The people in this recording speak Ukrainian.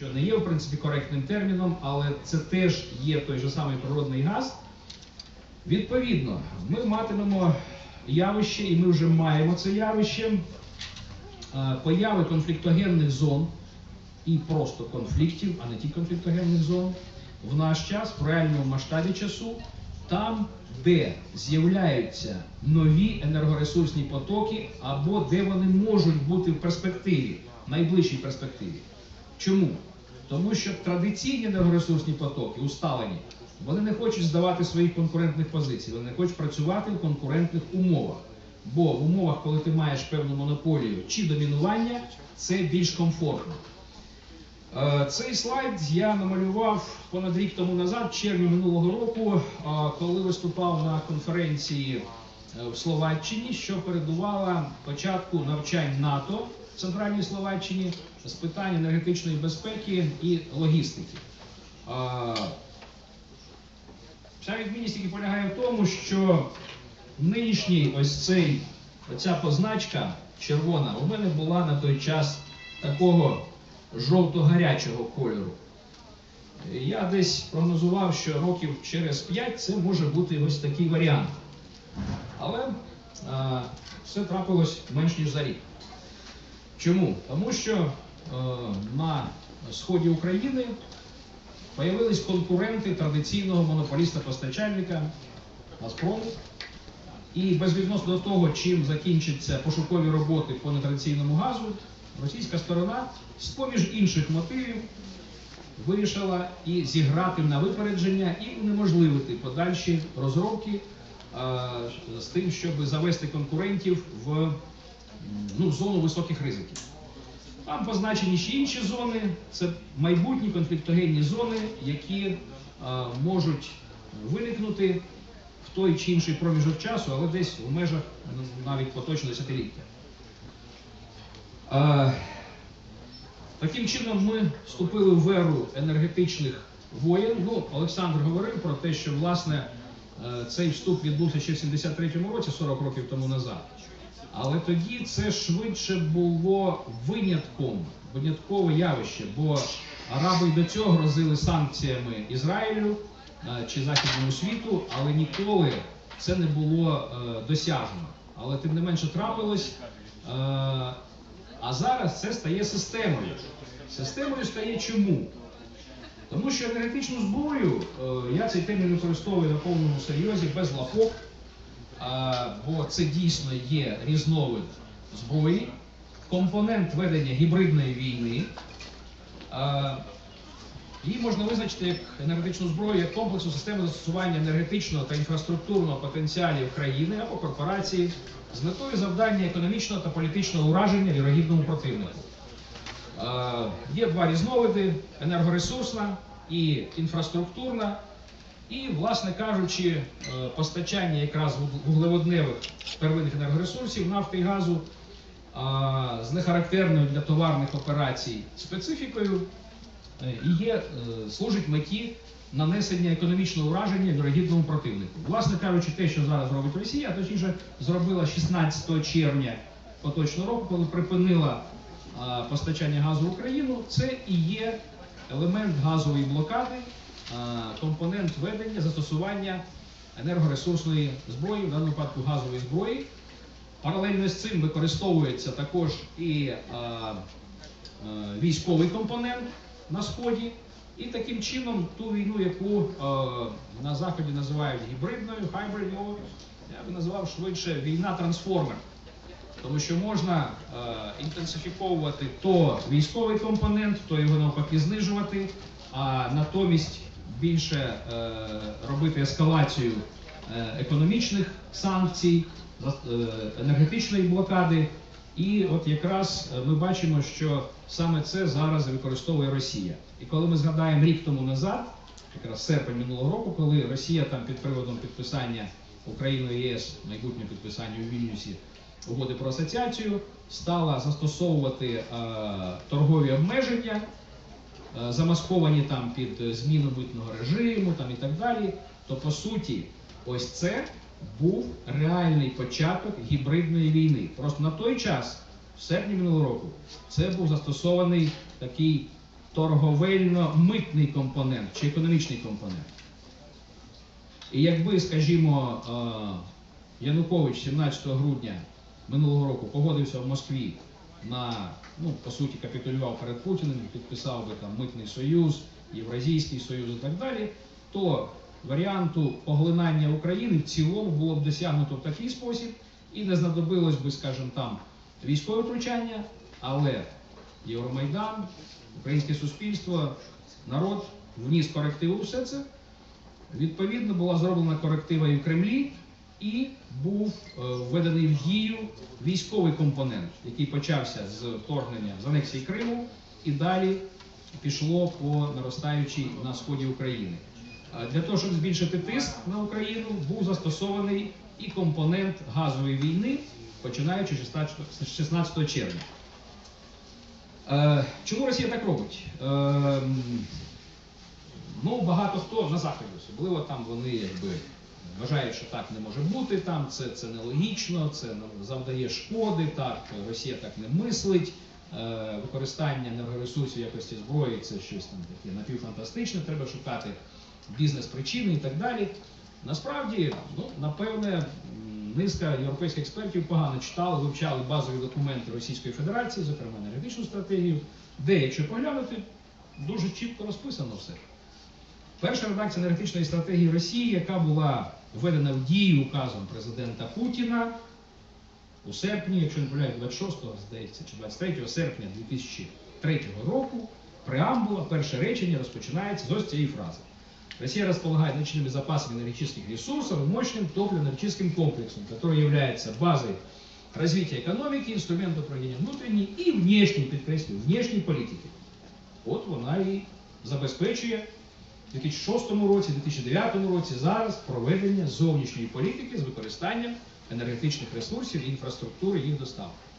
що не є в принципі коректним терміном, але це теж є той же самий природний газ. Відповідно, ми матимемо явище, і ми вже маємо це явище е, появи конфліктогенних зон і просто конфліктів, а не тільки конфліктогенних зон, в наш час, в реальному масштабі часу, там, де з'являються нові енергоресурсні потоки, або де вони можуть бути в перспективі, в найближчій перспективі. Чому? Тому що традиційні енергоресурсні потоки, усталені, вони не хочуть здавати своїх конкурентних позицій, вони не хочуть працювати в конкурентних умовах. Бо в умовах, коли ти маєш певну монополію чи домінування, це більш комфортно. Е, Цей слайд я намалював понад рік тому назад, в червні минулого року, е, коли виступав на конференції е, в Словаччині, що передувала початку навчань НАТО центральній Словаччині з питань енергетичної безпеки і логістики. Вся відмінність тільки полягає в тому, що нинішній ось цей, оця позначка червона у мене була на той час такого жовто-гарячого кольору. Я десь прогнозував, що років через 5 це може бути ось такий варіант. Але а, все трапилось менш ніж за рік. Чому? Тому що е, на сході України появились конкуренти традиційного монополіста-постачальника Газпрому. І безвідносно до того, чим закінчаться пошукові роботи по нетрадиційному газу, російська сторона з поміж інших мотивів вирішила і зіграти на випередження і унеможливити подальші розробки е, з тим, щоб завести конкурентів в ну, зону високих ризиків. Там позначені ще інші зони, це майбутні конфліктогенні зони, які е, можуть виникнути в той чи інший проміжок часу, але десь у межах ну, навіть поточного десятиліття. Е, Таким чином ми вступили в еру енергетичних воєн. Ну, Олександр говорив про те, що власне е, цей вступ відбувся ще в 73-му році, 40 років тому назад. Але тоді це швидше було винятком, виняткове явище, бо араби й до цього грозили санкціями Ізраїлю е, чи Західному світу, але ніколи це не було е, досяжно. Але тим не менше трапилось. Е, а зараз це стає системою. Системою стає чому? Тому що енергетичну зброю, я цей термін використовую на повному серйозі без лапок, бо це дійсно є різновид зброї, компонент ведення гібридної війни. Її можна визначити як енергетичну зброю як комплексу системи застосування енергетичного та інфраструктурного потенціалів країни або корпорації з метою завдання економічного та політичного ураження вірогідному противнику. Є два різновиди: енергоресурсна і інфраструктурна. І, власне кажучи, е, постачання якраз вуглеводневих первинних енергоресурсів, нафти і газу з нехарактерною для товарних операцій специфікою е, є, е, служить меті нанесення економічного ураження вірогідному противнику. Власне кажучи, те, що зараз робить Росія, точніше зробила 16 червня поточного року, коли припинила постачання газу в Україну, це і є елемент газової блокади, компонент ведення застосування енергоресурсної зброї, в даному випадку газової зброї. Паралельно з цим використовується також і е, е, військовий компонент на сході, і таким чином ту війну, яку е, на заході називають гібридною, war, я би назвав швидше війна трансформер. Тому що можна е, інтенсифіковувати то військовий компонент, то його навпаки знижувати, а натомість більше е, робити ескалацію е, економічних санкцій, е, енергетичної блокади. І от якраз ми бачимо, що саме це зараз використовує Росія. І коли ми згадаємо рік тому назад, якраз серпень минулого року, коли Росія там під приводом підписання Україною ЄС, майбутнє підписання у Вільнюсі угоди про асоціацію, стала застосовувати е, торгові обмеження, замасковані там під е, зміну митного режиму там і так далі. То по суті, ось це був реальний початок гібридної війни. Просто на той час, в серпні минулого року, це був застосований такий торговельно-митний компонент чи економічний компонент. І якби, скажімо, е, Янукович 17 грудня минулого року погодився в Москві на, ну, по суті, капітулював перед Путіним, підписав би там митний союз, Євразійський союз і так далі, то варіанту поглинання України в цілому було б досягнуто в такий спосіб, і не знадобилось би, скажімо там, військове втручання, але Євромайдан, українське суспільство, народ вніс корективи у все це. Відповідно, була зроблена коректива і в Кремлі, і був е, введений в дію військовий компонент, який почався з вторгнення з анексії Криму і далі пішло по наростаючій на сході України. Е, Для того, щоб збільшити тиск на Україну, був застосований і компонент газової війни, починаючи з 16 червня. Е, Чому Росія так робить? Ну, багато хто на заході, особливо там вони якби вважають, що так не може бути, там це, це нелогічно, це завдає шкоди, так Росія так не мислить. Е, використання енергоресурсів якості зброї це щось там таке напівфантастичне, треба шукати бізнес-причини і так далі. Насправді, ну, напевне, низка європейських експертів погано читали, вивчали базові документи Російської Федерації, зокрема енергетичну стратегію, де, якщо поглянути, дуже чітко розписано все. Перша редакція енергетичної стратегії Росії, яка була введена в дію указом президента Путіна у серпні, якщо не помиляю, 26 здається, чи 23 серпня 2003 року, преамбула, перше речення розпочинається з ось цієї фрази. Россия располагает значительными запасами энергетических ресурсов и мощным топливно-энергетическим комплексом, который является базой развития экономики, инструментом проведения внутренней и внешней, підкреслюю, внешней політики. От вона і забезпечує в 2006 році, 2009 році зараз проведення зовнішньої політики з використанням енергетичних ресурсів і інфраструктури їх доставки.